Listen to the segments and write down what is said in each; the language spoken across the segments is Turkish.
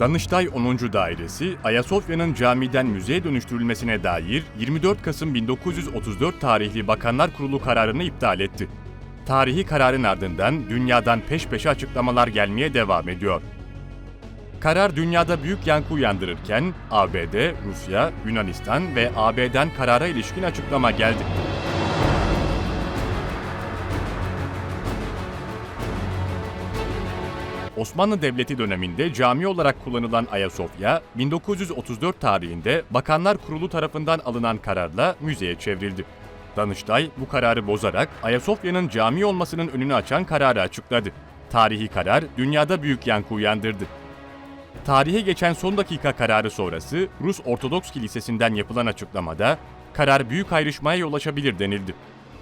Danıştay 10. Dairesi, Ayasofya'nın camiden müzeye dönüştürülmesine dair 24 Kasım 1934 tarihli Bakanlar Kurulu kararını iptal etti. Tarihi kararın ardından dünyadan peş peşe açıklamalar gelmeye devam ediyor. Karar dünyada büyük yankı uyandırırken ABD, Rusya, Yunanistan ve AB'den karara ilişkin açıklama geldi. Osmanlı Devleti döneminde cami olarak kullanılan Ayasofya, 1934 tarihinde Bakanlar Kurulu tarafından alınan kararla müzeye çevrildi. Danıştay bu kararı bozarak Ayasofya'nın cami olmasının önünü açan kararı açıkladı. Tarihi karar dünyada büyük yankı uyandırdı. Tarihe geçen son dakika kararı sonrası Rus Ortodoks Kilisesi'nden yapılan açıklamada karar büyük ayrışmaya yol açabilir denildi.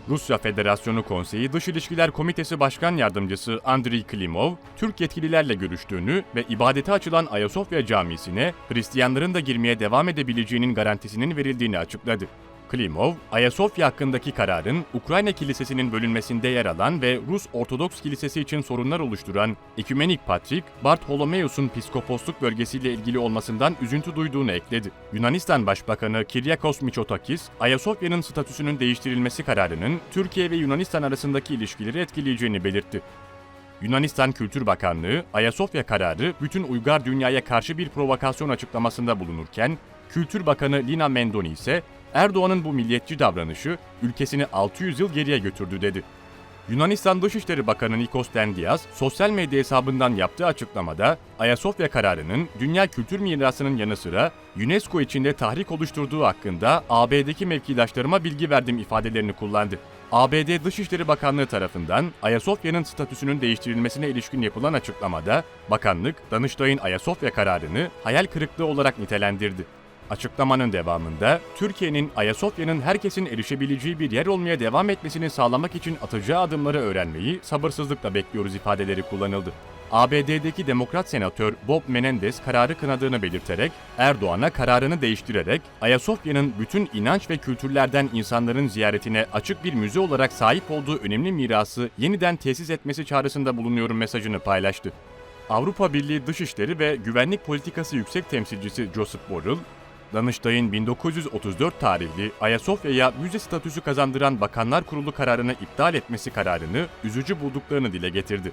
Rusya Federasyonu Konseyi Dış İlişkiler Komitesi Başkan Yardımcısı Andriy Klimov, Türk yetkililerle görüştüğünü ve ibadete açılan Ayasofya Camisi'ne Hristiyanların da girmeye devam edebileceğinin garantisinin verildiğini açıkladı. Klimov, Ayasofya hakkındaki kararın Ukrayna Kilisesi'nin bölünmesinde yer alan ve Rus Ortodoks Kilisesi için sorunlar oluşturan Ekümenik Patrik Bartholomeos'un piskoposluk bölgesiyle ilgili olmasından üzüntü duyduğunu ekledi. Yunanistan Başbakanı Kyriakos Mitsotakis, Ayasofya'nın statüsünün değiştirilmesi kararının Türkiye ve Yunanistan arasındaki ilişkileri etkileyeceğini belirtti. Yunanistan Kültür Bakanlığı, Ayasofya kararı bütün uygar dünyaya karşı bir provokasyon açıklamasında bulunurken, Kültür Bakanı Lina Mendoni ise Erdoğan'ın bu milliyetçi davranışı ülkesini 600 yıl geriye götürdü dedi. Yunanistan Dışişleri Bakanı Nikos Dendias, sosyal medya hesabından yaptığı açıklamada Ayasofya kararının dünya kültür mirasının yanı sıra UNESCO içinde tahrik oluşturduğu hakkında AB'deki mevkidaşlarıma bilgi verdim ifadelerini kullandı. ABD Dışişleri Bakanlığı tarafından Ayasofya'nın statüsünün değiştirilmesine ilişkin yapılan açıklamada bakanlık Danıştay'ın Ayasofya kararını hayal kırıklığı olarak nitelendirdi. Açıklamanın devamında Türkiye'nin Ayasofya'nın herkesin erişebileceği bir yer olmaya devam etmesini sağlamak için atacağı adımları öğrenmeyi sabırsızlıkla bekliyoruz ifadeleri kullanıldı. ABD'deki Demokrat Senatör Bob Menendez kararı kınadığını belirterek Erdoğan'a kararını değiştirerek Ayasofya'nın bütün inanç ve kültürlerden insanların ziyaretine açık bir müze olarak sahip olduğu önemli mirası yeniden tesis etmesi çağrısında bulunuyorum mesajını paylaştı. Avrupa Birliği Dışişleri ve Güvenlik Politikası Yüksek Temsilcisi Joseph Borrell, Danıştay'ın 1934 tarihli Ayasofya'ya müze statüsü kazandıran Bakanlar Kurulu kararını iptal etmesi kararını üzücü bulduklarını dile getirdi.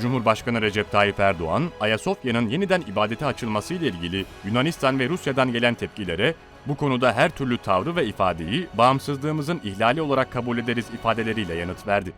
Cumhurbaşkanı Recep Tayyip Erdoğan, Ayasofya'nın yeniden ibadete açılması ile ilgili Yunanistan ve Rusya'dan gelen tepkilere bu konuda her türlü tavrı ve ifadeyi bağımsızlığımızın ihlali olarak kabul ederiz ifadeleriyle yanıt verdi.